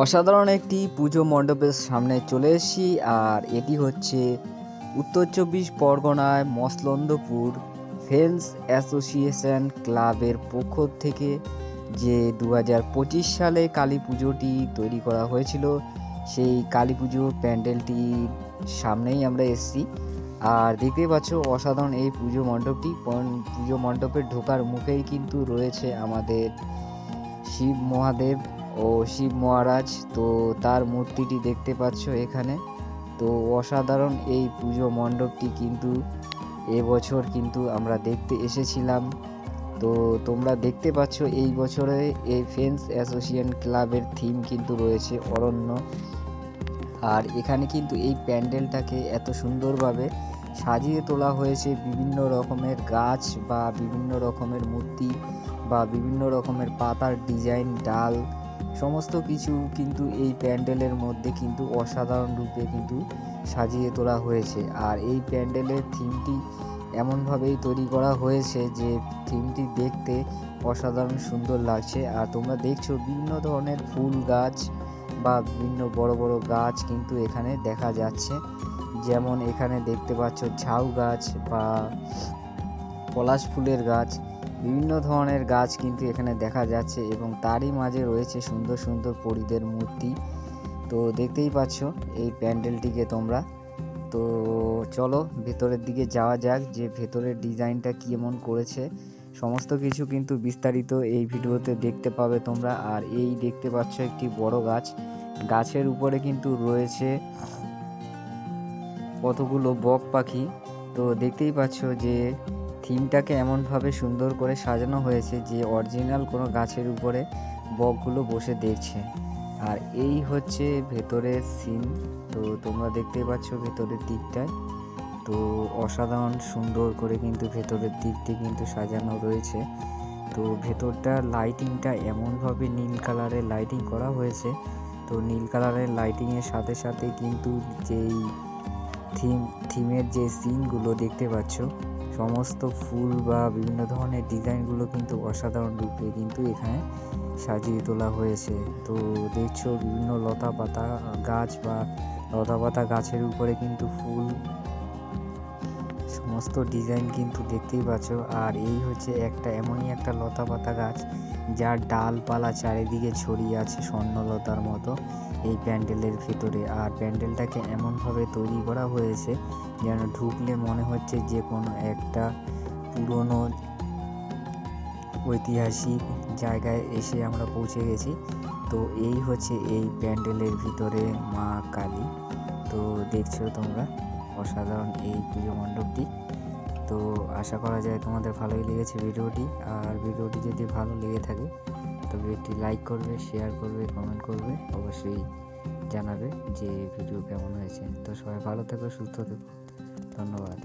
অসাধারণ একটি পুজো মণ্ডপের সামনে চলে এসেছি, আর এটি হচ্ছে উত্তর চব্বিশ পরগনায় মসলন্দপুর ফেলস অ্যাসোসিয়েশন ক্লাবের পক্ষ থেকে যে দু সালে কালী পুজোটি তৈরি করা হয়েছিল, সেই কালী পুজো প্যান্ডেলটির সামনেই আমরা এসেছি। আর দেখতেই পাচ্ছ, অসাধারণ এই পুজো মণ্ডপটি পুজো মণ্ডপের ঢোকার মুখেই কিন্তু রয়েছে আমাদের শিব মহাদেব। ও শিব মহারাজ, তো তার মূর্তিটি দেখতে পাচ্ছ এখানে। তো অসাধারণ এই পুজো মণ্ডপটি কিন্তু এবছর কিন্তু আমরা দেখতে এসেছিলাম। তো তোমরা দেখতে পাচ্ছ এই বছরে এই ফেন্স অ্যাসোসিয়েশন ক্লাবের থিম কিন্তু রয়েছে অরণ্য। আর এখানে কিন্তু এই প্যান্ডেলটাকে এত সুন্দরভাবে সাজিয়ে তোলা হয়েছে বিভিন্ন রকমের গাছ বা বিভিন্ন রকমের মূর্তি বা বিভিন্ন রকমের পাতার ডিজাইন, ডাল সমস্ত কিছু কিন্তু এই প্যান্ডেলের মধ্যে কিন্তু অসাধারণ রূপে কিন্তু সাজিয়ে তোলা হয়েছে। আর এই প্যান্ডেলের থিমটি এমনভাবেই তৈরি করা হয়েছে যে থিমটি দেখতে অসাধারণ সুন্দর লাগছে। আর তোমরা দেখছ বিভিন্ন ধরনের ফুল গাছ বা বিভিন্ন বড় বড় গাছ কিন্তু এখানে দেখা যাচ্ছে। যেমন এখানে দেখতে পাচ্ছ ঝাউ গাছ বা পলাশ ফুলের গাছ। বিভিন্ন ধরনের গাছ কিন্তু এখানে দেখা যাচ্ছে এবং তারই মাঝে রয়েছে সুন্দর সুন্দর পরীদের মূর্তি। তো দেখতেই পাচ্ছ এই প্যান্ডেলটিকে তোমরা। তো চলো ভেতরের দিকে যাওয়া যাক যে ভেতরের ডিজাইনটা কেমন করেছে। সমস্ত কিছু কিন্তু বিস্তারিত এই ভিডিওতে দেখতে পাবে তোমরা। আর এই দেখতে পাচ্ছ একটি বড় গাছ। গাছের উপরে কিন্তু রয়েছে কতগুলো বক পাখি। তো দেখতেই পাচ্ছ যে থিমটাকে এমনভাবে সুন্দর করে সাজানো হয়েছে যে অরিজিনাল কোনো গাছের উপরে বকগুলো বসে দেখছে। আর এই হচ্ছে ভেতরের সিন তো তোমরা দেখতেই পাচ্ছ ভেতরের দিকটায়। তো অসাধারণ সুন্দর করে কিন্তু ভেতরের দিকটি কিন্তু সাজানো রয়েছে। তো ভেতরটা লাইটিংটা এমনভাবে নীল কালারের লাইটিং করা হয়েছে। তো নীল কালারের লাইটিংয়ের সাথে সাথে কিন্তু যেই থিম থিমের যে সিনগুলো দেখতে পাচ্ছ সমস্ত ফুল বা বিভিন্ন ধরনের ডিজাইনগুলো কিন্তু অসাধারণ রূপে কিন্তু এখানে সাজিয়ে তোলা হয়েছে। তো দেখছ বিভিন্ন লতা পাতা গাছ বা লতা পাতা গাছের উপরে কিন্তু ফুল সমস্ত ডিজাইন কিন্তু দেখতেই পাচ্ছ। আর এই হচ্ছে একটা, এমনই একটা লতা পাতা গাছ, যার ডালপালা চারিদিকে ছড়িয়ে আছে স্বর্ণলতার মতো এই প্যান্ডেলের ভিতরে। আর প্যান্ডেলটাকে এমনভাবে তৈরি করা হয়েছে যেন ঢুকলে মনে হচ্ছে যে কোনো একটা পুরনো ঐতিহাসিক জায়গায় এসে আমরা পৌঁছে গেছি। তো এই হচ্ছে এই প্যান্ডেলের ভিতরে মা কালী। তো দেখছ তোমরা অসাধারণ এই পুজো মণ্ডপটি। তো আশা করা যায় তোমাদের ভালোই লেগেছে ভিডিওটি। আর ভিডিওটি যদি ভালো লেগে থাকে, তবে একটি লাইক করবে শেয়ার করবে কমেন্ট করবে, অবশ্যই জানাবে যে ভিডিও কেমন হয়েছে। তো সবাই ভালো থেকো, সুস্থ থেকো। ধন্যবাদ।